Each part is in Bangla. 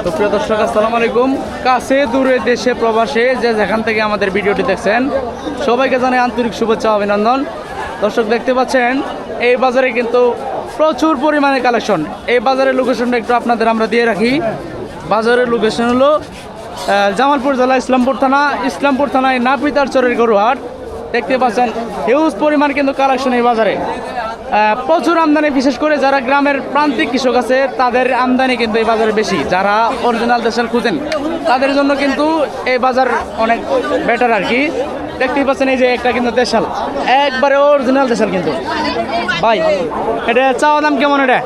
তো প্রিয় দর্শক, আসসালামু আলাইকুম। কাছে দূরে দেশে প্রবাসে যে যেখান থেকে আমাদের ভিডিওটি দেখছেন, সবাইকে জানাই আন্তরিক শুভেচ্ছা, অভিনন্দন। দর্শক, দেখতে পাচ্ছেন, এই বাজারে কিন্তু প্রচুর পরিমাণে কালেকশন। এই বাজারের লোকেশনটা একটু আপনাদের আমরা দিয়ে রাখি। বাজারের লোকেশন হলো জামালপুর জেলা ইসলামপুর থানা, ইসলামপুর থানায় নাপিতার চরের গরুহাট। দেখতে পাচ্ছেন, হিউজ পরিমাণ কিন্তু কালেকশন এই বাজারে। প্রচুর আমদানি বিশেষ করে যারা গ্রামের প্রান্তিক কৃষক আছে তাদের আমদানি কিন্তু এই বাজারে বেশি। যারা অরিজিনাল দেশের খুঁজেন তাদের জন্য কিন্তু এই বাজার অনেক বেটার আর কি। দেখতেই পাচ্ছেন এই যে একটা কিন্তু দেশাল। একবারে অরিজিনাল দেশাল কিন্তু। ভাই এটা চাওয়া দাম কেমন এটা?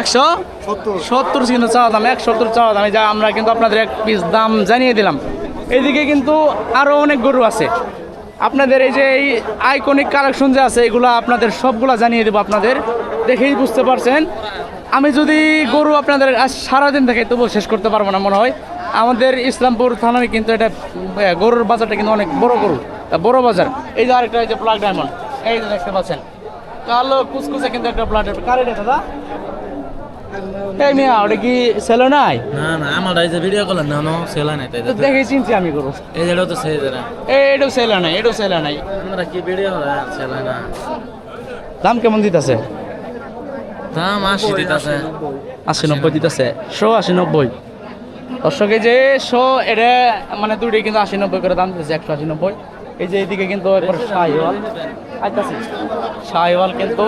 একশো? সত্তর। কিন্তু চাওয়া দাম এক সত্তর চাওয়া দাম। এই যা আমরা কিন্তু আপনাদের এক পিস দাম জানিয়ে দিলাম। এদিকে কিন্তু আরও অনেক গরু আছে। আপনাদের এই যে এই আইকনিক কালেকশন যে আছে, এগুলো আপনাদের সবগুলা জানিয়ে দেবো আপনাদের। দেখেই বুঝতে পারছেন। আমি যদি গরু আপনাদের আজ সারাদিন দেখে, তবুও শেষ করতে পারব না মনে হয়। আমাদের ইসলামপুর থানায় কিন্তু এটা গরুর বাজারটা কিন্তু অনেক বড় গরু বড় বাজার। এই যে আরেকটা, এই যে ব্ল্যাক ডায়মন্ড এই যে দেখতে পাচ্ছেন। কালো কুচকুচে কিন্তু একটা ব্লাড কার এটা দাদা? এই মিয়া ওটা কি ছেলে নাই? না না আমার এই যে ভিডিও করলেন না নো সেলা নাই তাই তো দেখে চিনছি আমি গরু। এই যেটা তো সেই দেনা এই এটাও ছেলে নাই এটাও ছেলে নাই। আমরা কি ভিডিও সেলা না। দাম কেমন দিতেছে? দাম আশি দিতেছে। আশি নব্বই দিতেছে। শো আশি নব্বই। দর্শকে যে শো এটা মানে দুটোই কিন্তু আশি নব্বই করে দাম দিতেছে একশো আশি নব্বই। এই যে এইদিকে কিন্তু শাহিওয়াল আইতাছি। শাহিওয়াল কিন্তু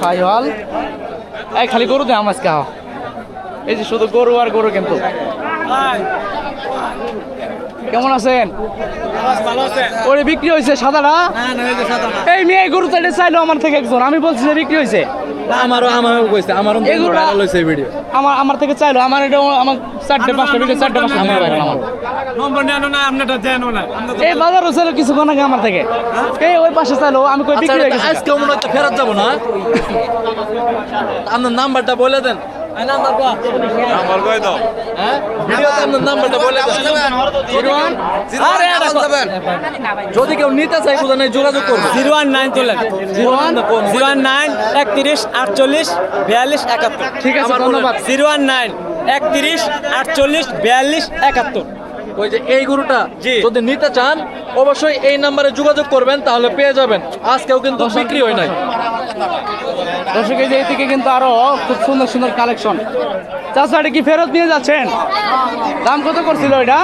শাহিওয়াল। এই খালি গরু দে আমার খাওয়া এই যে শুধু গরু আর গরু কিন্তু। কেমন আছেন? ওরে বিক্রি হয়েছে সাদাটা? এই মেয়ে গরু তো চাইলো আমার থেকে একজন আমি বলছি যে বিক্রি হয়েছে। আমারও আমারও কইছে আমারও এগুলো হইছে ভিডিও আমার আমার থেকে চাইলো আমার এটা আমার চারটে পাঁচটা ভিডিও চারটে পাঁচটা আমার ভাইরাল আমার নম্বর নেন না আপনারটা দেন না এই বাজারও চাইলো কোন আগে আমার থেকে? এই ওই পাশে চাইলো আমি কই বিক্রি হয়ে গেছে। আজকে মনে হচ্ছে ফেরত যাব না? আপনার নাম্বারটা বলে দেন। নাম্বার নাম্বার কই দাও? হ্যাঁ? ভিডিওতে আপনার নাম্বারটা বলে দেন আরে এটা কো- যদি কেউ নিতে চাই কোথায় যোগাযোগ করবে জিরো ওয়ান নাইন তোলেন zero one zero one nine একত্রিশ আটচল্লিশ বিয়াল্লিশ একাত্তর। ঠিক আছে ধন্যবাদ। জিরো ওয়ান নাইন একত্রিশ আটচল্লিশ বিয়াল্লিশ একাত্তর। ওই যে এই গরুটা যদি নিতে চান অবশ্যই এই নাম্বারে যোগাযোগ করবেন তাহলে পেয়ে যাবেন। আজকেও কিন্তু বিক্রি হয় নাই। দর্শক এই যে এইদিকে কিন্তু আরও খুব সুন্দর সুন্দর কালেকশন। চাষা এটা কি ফেরত নিয়ে যাচ্ছেন? দাম কত করছিল এটা?